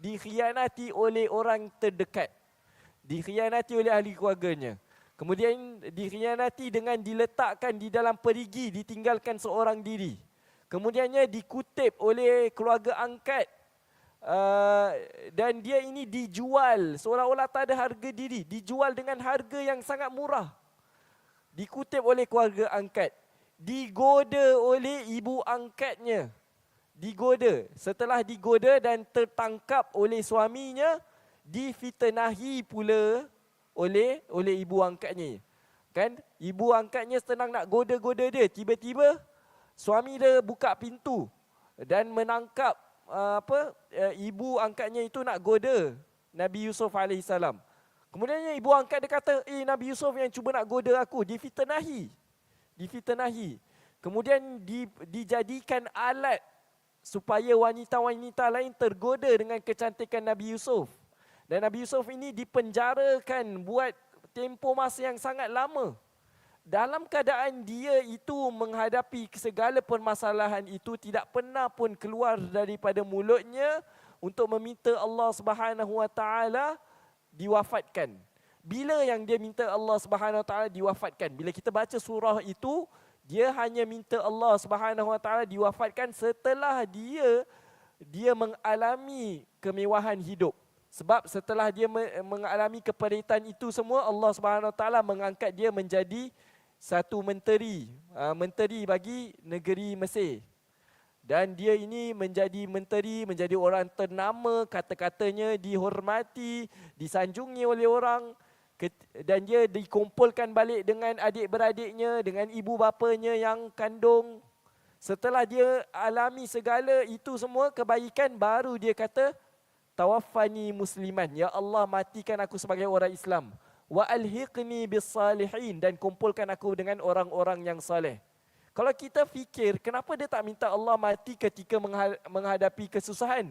dikhianati oleh orang terdekat. Dikhianati oleh ahli keluarganya. Kemudian dikhianati dengan diletakkan di dalam perigi, ditinggalkan seorang diri. Kemudiannya dikutip oleh keluarga angkat uh, dan dia ini dijual seolah-olah tak ada harga diri, dijual dengan harga yang sangat murah. Dikutip oleh keluarga angkat, digoda oleh ibu angkatnya. Digoda. Setelah digoda dan tertangkap oleh suaminya, difitnahi pula oleh oleh ibu angkatnya. Kan? Ibu angkatnya senang nak goda-goda dia. Tiba-tiba suami dia buka pintu dan menangkap uh, apa uh, ibu angkatnya itu nak goda Nabi Yusuf alaihissalam. Kemudian ibu angkat dia kata, "Eh Nabi Yusuf yang cuba nak goda aku, difitnahi." Difitnahi. Kemudian di, dijadikan alat supaya wanita-wanita lain tergoda dengan kecantikan Nabi Yusuf. Dan Nabi Yusuf ini dipenjarakan buat tempoh masa yang sangat lama. Dalam keadaan dia itu menghadapi segala permasalahan itu tidak pernah pun keluar daripada mulutnya untuk meminta Allah Subhanahu Wa Taala diwafatkan. Bila yang dia minta Allah Subhanahu Wa Taala diwafatkan? Bila kita baca surah itu, dia hanya minta Allah Subhanahu Wa Taala diwafatkan setelah dia dia mengalami kemewahan hidup. Sebab setelah dia mengalami keperitan itu semua Allah Subhanahu taala mengangkat dia menjadi satu menteri, uh, menteri bagi negeri Mesir. Dan dia ini menjadi menteri, menjadi orang ternama, kata-katanya dihormati, disanjungi oleh orang dan dia dikumpulkan balik dengan adik-beradiknya, dengan ibu bapanya yang kandung. Setelah dia alami segala itu semua kebaikan baru dia kata tawaffani musliman ya Allah matikan aku sebagai orang Islam. Wa alhiqni bis salihin dan kumpulkan aku dengan orang-orang yang soleh kalau kita fikir kenapa dia tak minta Allah mati ketika menghadapi kesusahan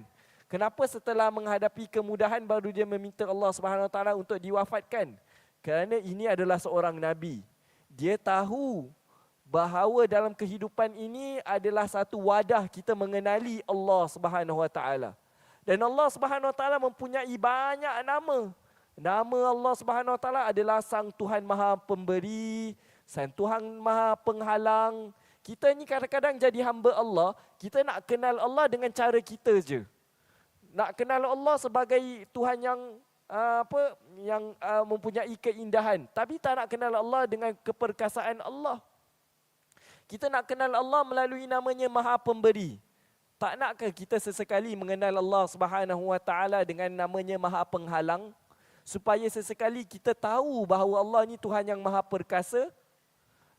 kenapa setelah menghadapi kemudahan baru dia meminta Allah Subhanahu Wa taala untuk diwafatkan kerana ini adalah seorang nabi dia tahu bahawa dalam kehidupan ini adalah satu wadah kita mengenali Allah Subhanahu Wa taala dan Allah Subhanahu Wa Taala mempunyai banyak nama. Nama Allah Subhanahu Wa Taala adalah Sang Tuhan Maha Pemberi, Sang Tuhan Maha Penghalang. Kita ni kadang-kadang jadi hamba Allah, kita nak kenal Allah dengan cara kita je. Nak kenal Allah sebagai Tuhan yang uh, apa yang uh, mempunyai keindahan, tapi tak nak kenal Allah dengan keperkasaan Allah. Kita nak kenal Allah melalui namanya Maha Pemberi. Tak nakkah kita sesekali mengenal Allah Subhanahu Wa Taala dengan namanya Maha Penghalang supaya sesekali kita tahu bahawa Allah ni Tuhan yang Maha Perkasa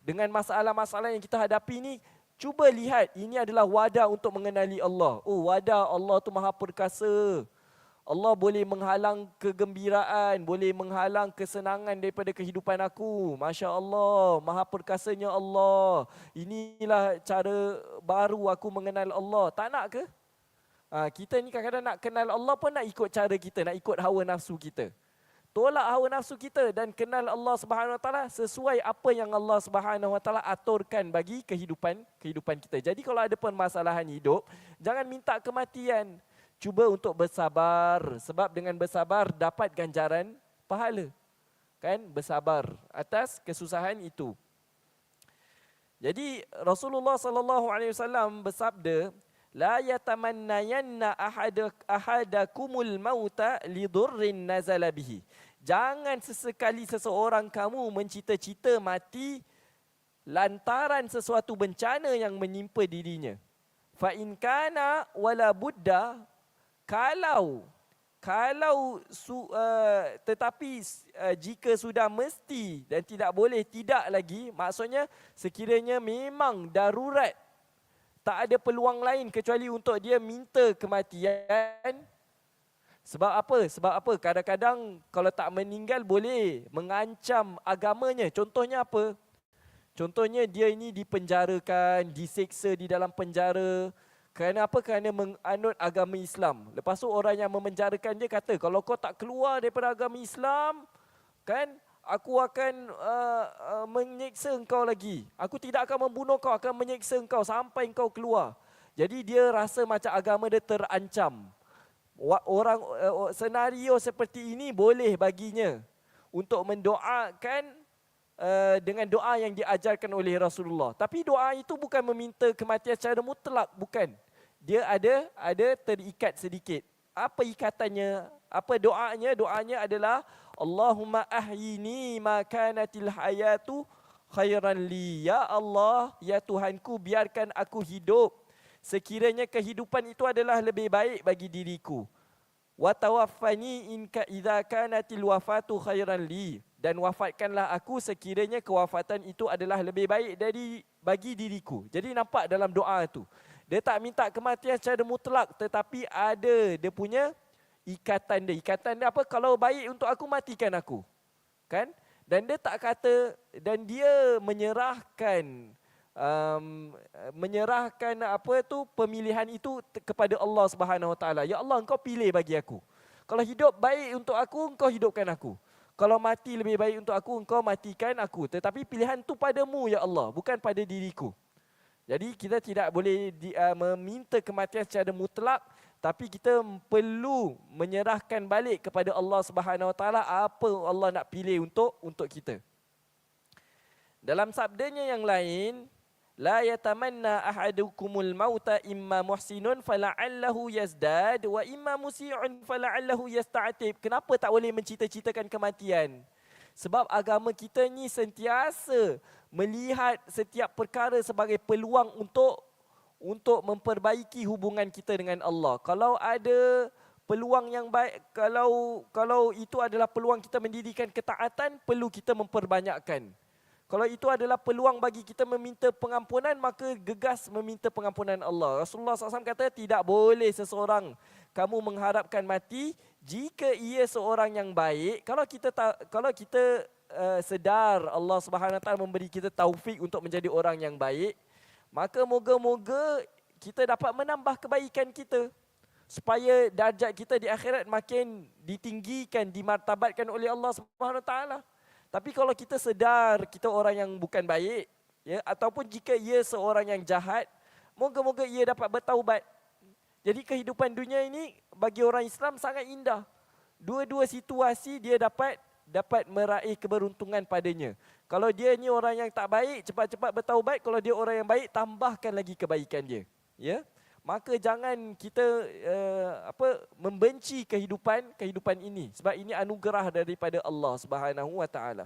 dengan masalah-masalah yang kita hadapi ni cuba lihat ini adalah wadah untuk mengenali Allah. Oh wadah Allah tu Maha Perkasa. Allah boleh menghalang kegembiraan, boleh menghalang kesenangan daripada kehidupan aku. Masya Allah, maha perkasanya Allah. Inilah cara baru aku mengenal Allah. Tak nak ke? Ha, kita ni kadang-kadang nak kenal Allah pun nak ikut cara kita, nak ikut hawa nafsu kita. Tolak hawa nafsu kita dan kenal Allah Subhanahu Wa Taala sesuai apa yang Allah Subhanahu Wa Taala aturkan bagi kehidupan kehidupan kita. Jadi kalau ada permasalahan hidup, jangan minta kematian. Cuba untuk bersabar. Sebab dengan bersabar dapat ganjaran pahala. Kan? Bersabar atas kesusahan itu. Jadi Rasulullah sallallahu alaihi wasallam bersabda la yatamannayanna ahad ahadakumul mauta lidurrin nazala bihi. Jangan sesekali seseorang kamu mencita-cita mati lantaran sesuatu bencana yang menimpa dirinya. Fa in kana wala budda kalau kalau su, uh, tetapi uh, jika sudah mesti dan tidak boleh tidak lagi maksudnya sekiranya memang darurat tak ada peluang lain kecuali untuk dia minta kematian. Sebab apa? Sebab apa? Kadang-kadang kalau tak meninggal boleh mengancam agamanya. Contohnya apa? Contohnya dia ini dipenjarakan diseksa di dalam penjara. Kerana apa? Kerana menganut agama Islam. Lepas tu orang yang memenjarakan dia kata, kalau kau tak keluar daripada agama Islam, kan, aku akan uh, uh, menyeksa engkau lagi. Aku tidak akan membunuh kau, akan menyeksa engkau sampai engkau keluar. Jadi dia rasa macam agama dia terancam. orang uh, senario seperti ini boleh baginya untuk mendoakan uh, dengan doa yang diajarkan oleh Rasulullah. Tapi doa itu bukan meminta kematian secara mutlak, bukan. Dia ada ada terikat sedikit. Apa ikatannya? Apa doanya? Doanya adalah Allahumma ahyini ma kanatil hayatu khairan li. Ya Allah, ya Tuhanku, biarkan aku hidup sekiranya kehidupan itu adalah lebih baik bagi diriku. Wa tawaffani in ka idza kanatil wafatu khairan li dan wafatkanlah aku sekiranya kewafatan itu adalah lebih baik dari bagi diriku. Jadi nampak dalam doa itu. Dia tak minta kematian secara mutlak tetapi ada dia punya ikatan dia. Ikatan dia apa? Kalau baik untuk aku matikan aku. Kan? Dan dia tak kata dan dia menyerahkan um, menyerahkan apa tu pemilihan itu kepada Allah Subhanahu Taala. Ya Allah, engkau pilih bagi aku. Kalau hidup baik untuk aku, engkau hidupkan aku. Kalau mati lebih baik untuk aku, engkau matikan aku. Tetapi pilihan tu padamu ya Allah, bukan pada diriku. Jadi kita tidak boleh di, uh, meminta kematian secara mutlak, tapi kita perlu menyerahkan balik kepada Allah Subhanahu Wa Taala apa Allah nak pilih untuk untuk kita. Dalam sabdanya yang lain, La yatamanna ahadukumul mauta imma muhsinun fala'allahu yazdad wa imma musi'un fala'allahu yasta'atib. Kenapa tak boleh mencita-citakan kematian? Sebab agama kita ni sentiasa melihat setiap perkara sebagai peluang untuk untuk memperbaiki hubungan kita dengan Allah. Kalau ada peluang yang baik, kalau kalau itu adalah peluang kita mendirikan ketaatan, perlu kita memperbanyakkan. Kalau itu adalah peluang bagi kita meminta pengampunan, maka gegas meminta pengampunan Allah. Rasulullah SAW kata tidak boleh seseorang kamu mengharapkan mati jika ia seorang yang baik. Kalau kita kalau kita uh, sedar Allah Subhanahu Wa Taala memberi kita taufik untuk menjadi orang yang baik, maka moga-moga kita dapat menambah kebaikan kita supaya darjat kita di akhirat makin ditinggikan, dimartabatkan oleh Allah Subhanahu Taala. Tapi kalau kita sedar kita orang yang bukan baik, ya, ataupun jika ia seorang yang jahat, moga-moga ia dapat bertaubat. Jadi kehidupan dunia ini bagi orang Islam sangat indah. Dua-dua situasi dia dapat dapat meraih keberuntungan padanya. Kalau dia ni orang yang tak baik, cepat-cepat bertaubat. Kalau dia orang yang baik, tambahkan lagi kebaikan dia. Ya maka jangan kita uh, apa membenci kehidupan kehidupan ini sebab ini anugerah daripada Allah Subhanahu wa taala.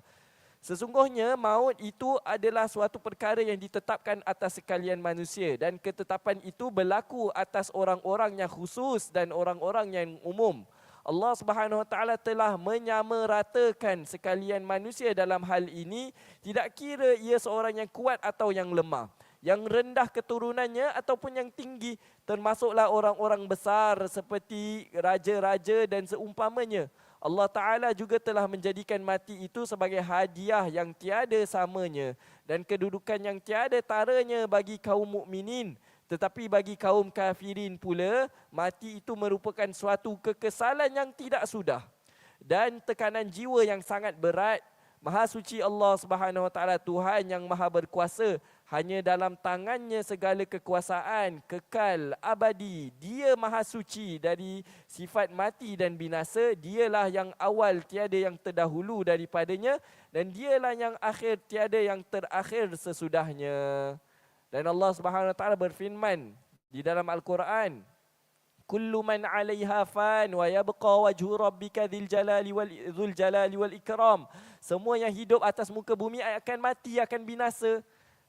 Sesungguhnya maut itu adalah suatu perkara yang ditetapkan atas sekalian manusia dan ketetapan itu berlaku atas orang-orang yang khusus dan orang-orang yang umum. Allah Subhanahu wa taala telah menyamaratakan sekalian manusia dalam hal ini tidak kira ia seorang yang kuat atau yang lemah. Yang rendah keturunannya ataupun yang tinggi termasuklah orang-orang besar seperti raja-raja dan seumpamanya. Allah Taala juga telah menjadikan mati itu sebagai hadiah yang tiada samanya dan kedudukan yang tiada taranya bagi kaum mukminin tetapi bagi kaum kafirin pula mati itu merupakan suatu kekesalan yang tidak sudah. Dan tekanan jiwa yang sangat berat Maha suci Allah Subhanahu taala Tuhan yang maha berkuasa hanya dalam tangannya segala kekuasaan kekal abadi. Dia maha suci dari sifat mati dan binasa. Dialah yang awal tiada yang terdahulu daripadanya dan dialah yang akhir tiada yang terakhir sesudahnya dan Allah Subhanahu wa taala berfirman di dalam al-Quran kullu man 'alaiha fan wa yabqa wajhu rabbika dzil jalali wal dzul jalali wal ikram semua yang hidup atas muka bumi akan mati akan binasa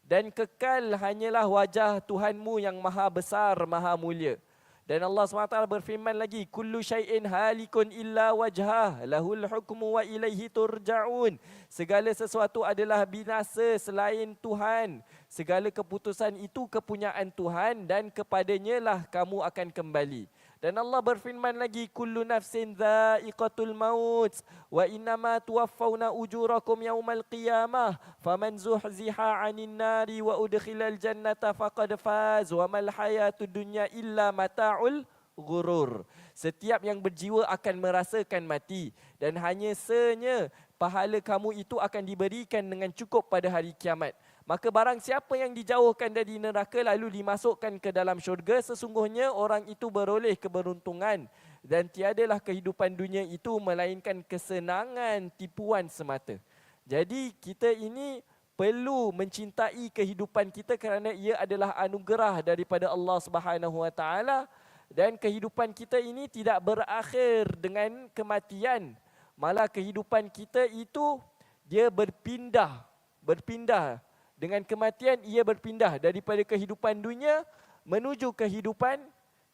dan kekal hanyalah wajah Tuhanmu yang maha besar, maha mulia. Dan Allah SWT berfirman lagi, Kullu syai'in halikun illa wajhah, lahul hukmu wa ilaihi turja'un. Segala sesuatu adalah binasa selain Tuhan. Segala keputusan itu kepunyaan Tuhan dan kepadanya lah kamu akan kembali. Dan Allah berfirman lagi kullu nafsin dha'iqatul maut wa innama tuwaffawna ujurakum yawmal qiyamah faman zuhziha 'anil nari wa udkhilal jannata faqad faz wa mal hayatud dunya illa mata'ul ghurur. Setiap yang berjiwa akan merasakan mati dan hanya senya pahala kamu itu akan diberikan dengan cukup pada hari kiamat. Maka barang siapa yang dijauhkan dari neraka lalu dimasukkan ke dalam syurga, sesungguhnya orang itu beroleh keberuntungan dan tiadalah kehidupan dunia itu melainkan kesenangan tipuan semata. Jadi kita ini perlu mencintai kehidupan kita kerana ia adalah anugerah daripada Allah Subhanahu Wa Taala dan kehidupan kita ini tidak berakhir dengan kematian. Malah kehidupan kita itu dia berpindah, berpindah dengan kematian ia berpindah daripada kehidupan dunia menuju kehidupan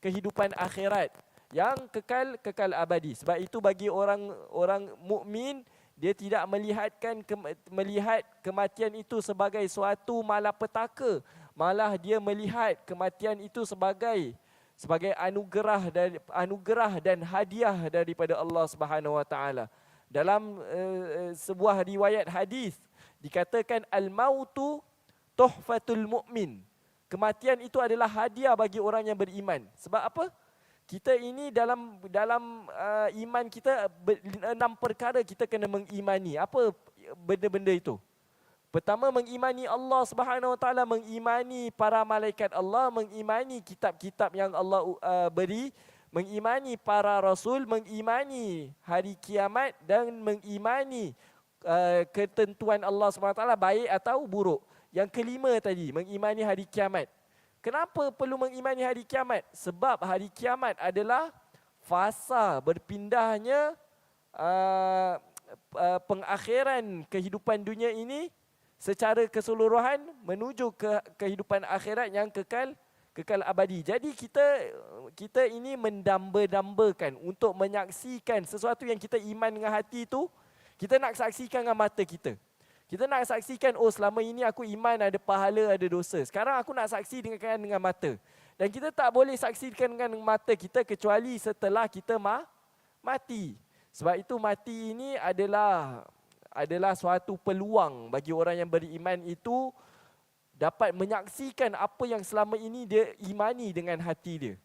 kehidupan akhirat yang kekal kekal abadi. Sebab itu bagi orang orang mukmin dia tidak melihatkan melihat kematian itu sebagai suatu malapetaka, malah dia melihat kematian itu sebagai sebagai anugerah dan anugerah dan hadiah daripada Allah Subhanahu Wa Taala. Dalam uh, sebuah riwayat hadis dikatakan al-mautu tuhfatul mu'min. Kematian itu adalah hadiah bagi orang yang beriman. Sebab apa? kita ini dalam dalam uh, iman kita enam perkara kita kena mengimani. Apa benda-benda itu? Pertama mengimani Allah Subhanahu Wa Taala, mengimani para malaikat Allah, mengimani kitab-kitab yang Allah uh, beri, mengimani para rasul, mengimani hari kiamat dan mengimani uh, ketentuan Allah Taala baik atau buruk. Yang kelima tadi, mengimani hari kiamat. Kenapa perlu mengimani hari kiamat? Sebab hari kiamat adalah fasa berpindahnya uh, uh, pengakhiran kehidupan dunia ini secara keseluruhan menuju ke kehidupan akhirat yang kekal kekal abadi. Jadi kita kita ini mendamba-dambakan untuk menyaksikan sesuatu yang kita iman dengan hati itu, kita nak saksikan dengan mata kita. Kita nak saksikan, oh selama ini aku iman ada pahala, ada dosa. Sekarang aku nak saksi dengan dengan mata. Dan kita tak boleh saksikan dengan mata kita kecuali setelah kita ma mati. Sebab itu mati ini adalah adalah suatu peluang bagi orang yang beriman itu dapat menyaksikan apa yang selama ini dia imani dengan hati dia.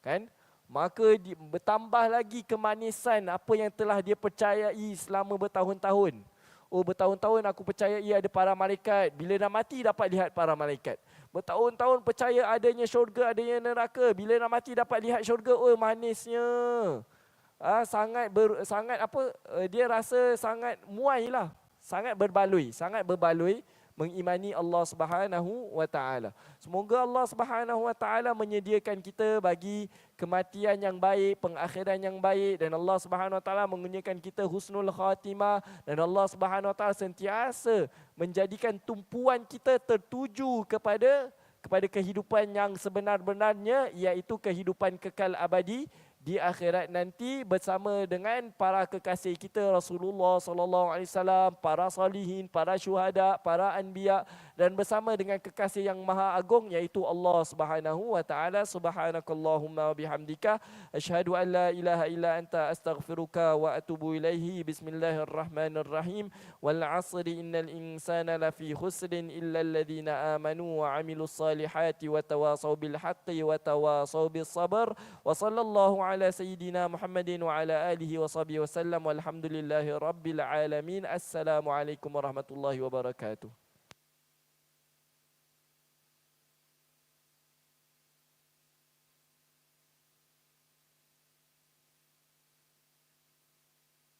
Kan? Maka bertambah lagi kemanisan apa yang telah dia percayai selama bertahun-tahun. Oh bertahun-tahun aku percaya ia ada para malaikat. Bila dah mati dapat lihat para malaikat. Bertahun-tahun percaya adanya syurga, adanya neraka. Bila dah mati dapat lihat syurga. Oh manisnya. Ah, sangat ber, sangat apa? Uh, dia rasa sangat muai lah. Sangat berbaloi. Sangat berbaloi mengimani Allah Subhanahu wa taala. Semoga Allah Subhanahu wa taala menyediakan kita bagi kematian yang baik, pengakhiran yang baik dan Allah Subhanahu wa taala mengurniakan kita husnul khatimah dan Allah Subhanahu wa taala sentiasa menjadikan tumpuan kita tertuju kepada kepada kehidupan yang sebenar-benarnya iaitu kehidupan kekal abadi di akhirat nanti bersama dengan para kekasih kita Rasulullah sallallahu alaihi wasallam, para salihin, para syuhada, para anbiya dan bersama dengan kekasih yang maha agung iaitu Allah Subhanahu wa taala subhanakallahumma bihamdika asyhadu an la ilaha illa anta astaghfiruka wa atubu ilaihi. Bismillahirrahmanirrahim. Wal asri innal insana lafi khusr illa alladhina amanu wa amilus salihati wa tawasaw bil haqqi wa tawasaw bis sabr. Wa sallallahu ala sayyidina Muhammadin wa ala alihi wa sahbihi wasallam walhamdulillahirabbil alamin. Assalamualaikum warahmatullahi wabarakatuh.